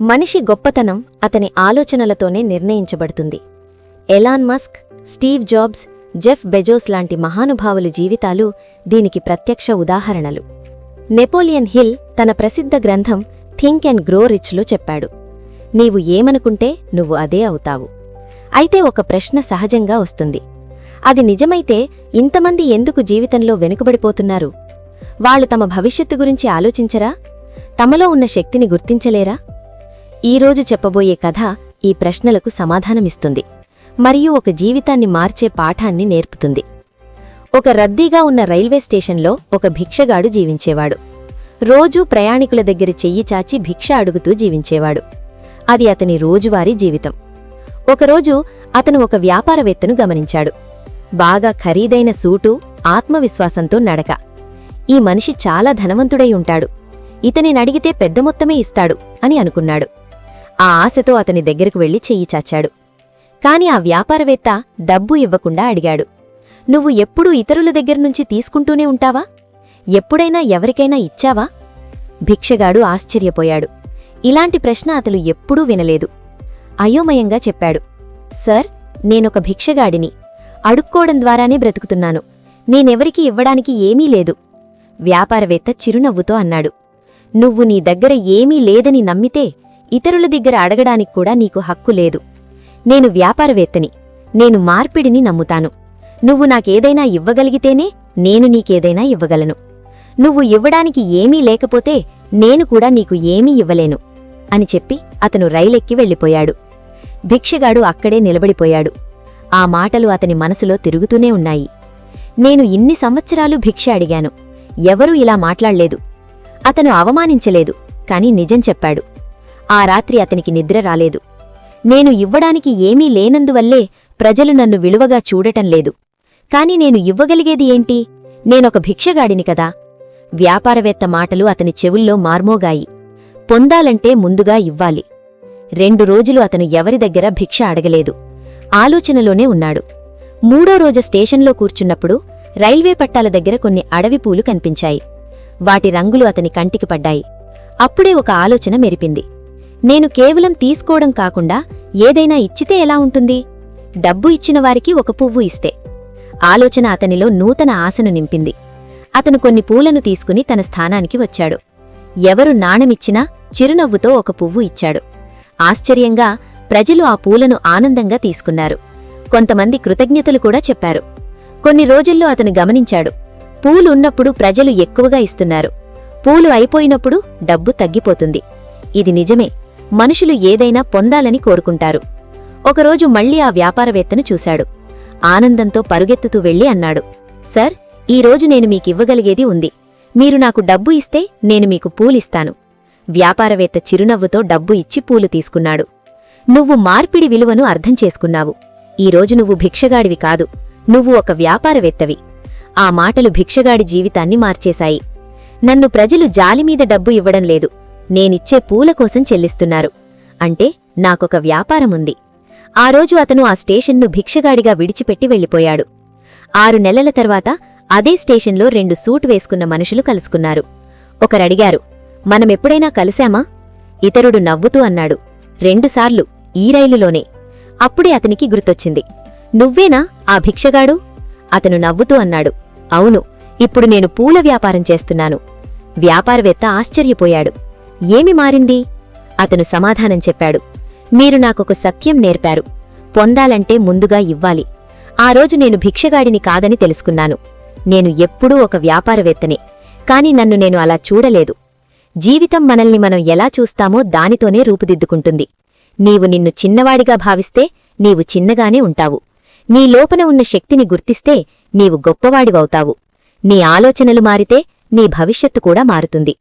మనిషి గొప్పతనం అతని ఆలోచనలతోనే నిర్ణయించబడుతుంది. Elon Musk Steve Jobs Jeff Bezos లాంటి మహానుభావుల జీవితాలు దీనికి ప్రత్యక్ష ఉదాహరణలు. నెపోలియన్ హిల్ తన ప్రసిద్ధ గ్రంథం థింక్ అండ్ గ్రో రిచ్లో చెప్పాడు. నీవు ఏమనుకుంటే నువ్వు అదే అవుతావు. అయితే ఒక ప్రశ్న సహజంగా వస్తుంది. అది నిజమైతే ఇంతమంది ఎందుకు జీవితంలో వెనుకబడిపోతున్నారు? వాళ్ళు తమ భవిష్యత్తు గురించి ఆలోచించరా? తమలో ఉన్న శక్తిని గుర్తించలేరా? ఈరోజు చెప్పబోయే కథ ఈ ప్రశ్నలకు సమాధానమిస్తుంది. మరియు ఒక జీవితాన్ని మార్చే పాఠాన్ని నేర్పుతుంది. ఒక రద్దీగా ఉన్న రైల్వే స్టేషన్లో ఒక భిక్షగాడు జీవించేవాడు. రోజూ ప్రయాణికుల దగ్గర చెయ్యి చాచి భిక్ష అడుగుతూ జీవించేవాడు. అది అతని రోజువారీ జీవితం. ఒకరోజు అతను ఒక వ్యాపారవేత్తను గమనించాడు. బాగా ఖరీదైన సూటు ఆత్మవిశ్వాసంతో నడక. ఈ మనిషి చాలా ధనవంతుడై ఉంటాడు. ఇతనినడిగితే పెద్ద మొత్తమే ఇస్తాడు అని అనుకున్నాడు. ఆ ఆశతో అతని దగ్గరకు వెళ్ళి చెయ్యి చాచాడు. కాని ఆ వ్యాపారవేత్త డబ్బు ఇవ్వకుండా అడిగాడు. నువ్వు ఎప్పుడూ ఇతరుల దగ్గర్నుంచి తీసుకుంటూనే ఉంటావా? ఎప్పుడైనా ఎవరికైనా ఇచ్చావా? భిక్షగాడు ఆశ్చర్యపోయాడు. ఇలాంటి ప్రశ్న అతలు ఎప్పుడూ వినలేదు. అయోమయంగా చెప్పాడు. సర్ నేనొక భిక్షగాడిని. అడుక్కోవడం ద్వారానే బ్రతుకుతున్నాను. నేనెవరికీ ఇవ్వడానికి ఏమీ లేదు. వ్యాపారవేత్త చిరునవ్వుతో అన్నాడు. నువ్వు నీ దగ్గర ఏమీ లేదని నమ్మితే ఇతరుల దగ్గర అడగడానికి కూడా నీకు హక్కు లేదు. నేను వ్యాపారవేత్తని నేను మార్పిడిని నమ్ముతాను. నువ్వు నాకేదైనా ఇవ్వగలిగితేనే నేను నీకేదైనా ఇవ్వగలను. నువ్వు ఇవ్వడానికి ఏమీ లేకపోతే నేను కూడా నీకు ఏమీ ఇవ్వలేను అని చెప్పి అతను రైలెక్కి వెళ్ళిపోయాడు. భిక్షగాడు అక్కడే నిలబడిపోయాడు. ఆ మాటలు అతని మనసులో తిరుగుతూనే ఉన్నాయి. నేను ఇన్ని సంవత్సరాలు భిక్ష అడిగాను. ఎవరూ ఇలా మాట్లాడలేదు. అతను అవమానించలేదు కాని నిజం చెప్పాడు. ఆ రాత్రి అతనికి నిద్ర రాలేదు. నేను ఇవ్వడానికి ఏమీ లేనందువల్లే ప్రజలు నన్ను విలువగా చూడటం లేదు. కాని నేను ఇవ్వగలిగేది ఏంటి? నేనొక భిక్షగాడిని కదా. వ్యాపారవేత్త మాటలు అతని చెవుల్లో మార్మోగాయి. పొందాలంటే ముందుగా ఇవ్వాలి. రెండు రోజులు అతను ఎవరి దగ్గర భిక్ష అడగలేదు. ఆలోచనలోనే ఉన్నాడు. మూడో రోజు స్టేషన్లో కూర్చున్నప్పుడు రైల్వే పట్టాల దగ్గర కొన్ని అడవి పూలు కనిపించాయి. వాటి రంగులు అతని కంటికి పడ్డాయి. అప్పుడే ఒక ఆలోచన మెరిపింది. నేను కేవలం తీసుకోవడం కాకుండా ఏదైనా ఇచ్చితే ఎలా ఉంటుంది? డబ్బు ఇచ్చిన వారికి ఒక పువ్వు ఇస్తే. ఆలోచన అతనిలో నూతన ఆశను నింపింది. అతను కొన్ని పూలను తీసుకుని తన స్థానానికి వచ్చాడు. ఎవరు నాణమిచ్చినా చిరునవ్వుతో ఒక పువ్వు ఇచ్చాడు. ఆశ్చర్యంగా ప్రజలు ఆ పూలను ఆనందంగా తీసుకున్నారు. కొంతమంది కృతజ్ఞతలు కూడా చెప్పారు. కొన్ని రోజుల్లో అతను గమనించాడు. పూలు ఉన్నప్పుడు ప్రజలు ఎక్కువగా ఇస్తున్నారు. పూలు అయిపోయినప్పుడు డబ్బు తగ్గిపోతుంది. ఇది నిజమే. మనుషులు ఏదైనా పొందాలని కోరుకుంటారు. ఒకరోజు మళ్ళీ ఆ వ్యాపారవేత్తను చూశాడు. ఆనందంతో పరుగెత్తుతూ వెళ్ళి అన్నాడు సర్ ఈరోజు నేను మీకివ్వగలిగేది ఉంది. మీరు నాకు డబ్బు ఇస్తే నేను మీకు పూలిస్తాను. వ్యాపారవేత్త చిరునవ్వుతో డబ్బు ఇచ్చి పూలు తీసుకున్నాడు. నువ్వు మార్పిడి విలువను అర్థం చేసుకున్నావు. ఈరోజు నువ్వు భిక్షగాడివి కాదు నువ్వు ఒక వ్యాపారవేత్తవి. ఆ మాటలు భిక్షగాడి జీవితాన్ని మార్చేశాయి. నన్ను ప్రజలు జాలిమీద డబ్బు ఇవ్వడం లేదు. నేనిచ్చే పూల కోసం చెల్లిస్తున్నారు. అంటే నాకొక వ్యాపారముంది. ఆ రోజు అతను ఆ స్టేషన్ను భిక్షగాడిగా విడిచిపెట్టి వెళ్ళిపోయాడు. ఆరు నెలల తర్వాత అదే స్టేషన్లో రెండు సూట్ వేసుకున్న మనుషులు కలుసుకున్నారు. ఒకరడిగారు మనమెప్పుడైనా కలిశామా? ఇతరుడు నవ్వుతూ అన్నాడు రెండుసార్లు ఈ రైలులోనే. అప్పుడే అతనికి గుర్తొచ్చింది నువ్వేనా ఆ భిక్షగాడు? అతను నవ్వుతూ అన్నాడు అవును ఇప్పుడు నేను పూల వ్యాపారం చేస్తున్నాను. వ్యాపారవేత్త ఆశ్చర్యపోయాడు ఏమి మారింది? అతను సమాధానం చెప్పాడు. మీరు నాకొక సత్యం నేర్పారు. పొందాలంటే ముందుగా ఇవ్వాలి. ఆ రోజు నేను భిక్షగాడిని కాదని తెలుసుకున్నాను. నేను ఎప్పుడూ ఒక వ్యాపారవేత్తనే. కాని నన్ను నేను అలా చూడలేదు. జీవితం మనల్ని మనం ఎలా చూస్తామో దానితోనే రూపుదిద్దుకుంటుంది. నీవు నిన్ను చిన్నవాడిగా భావిస్తే నీవు చిన్నగానే ఉంటావు. నీ లోపన ఉన్న శక్తిని గుర్తిస్తే నీవు గొప్పవాడివవుతావు. నీ ఆలోచనలు మారితే నీ భవిష్యత్తు కూడా మారుతుంది.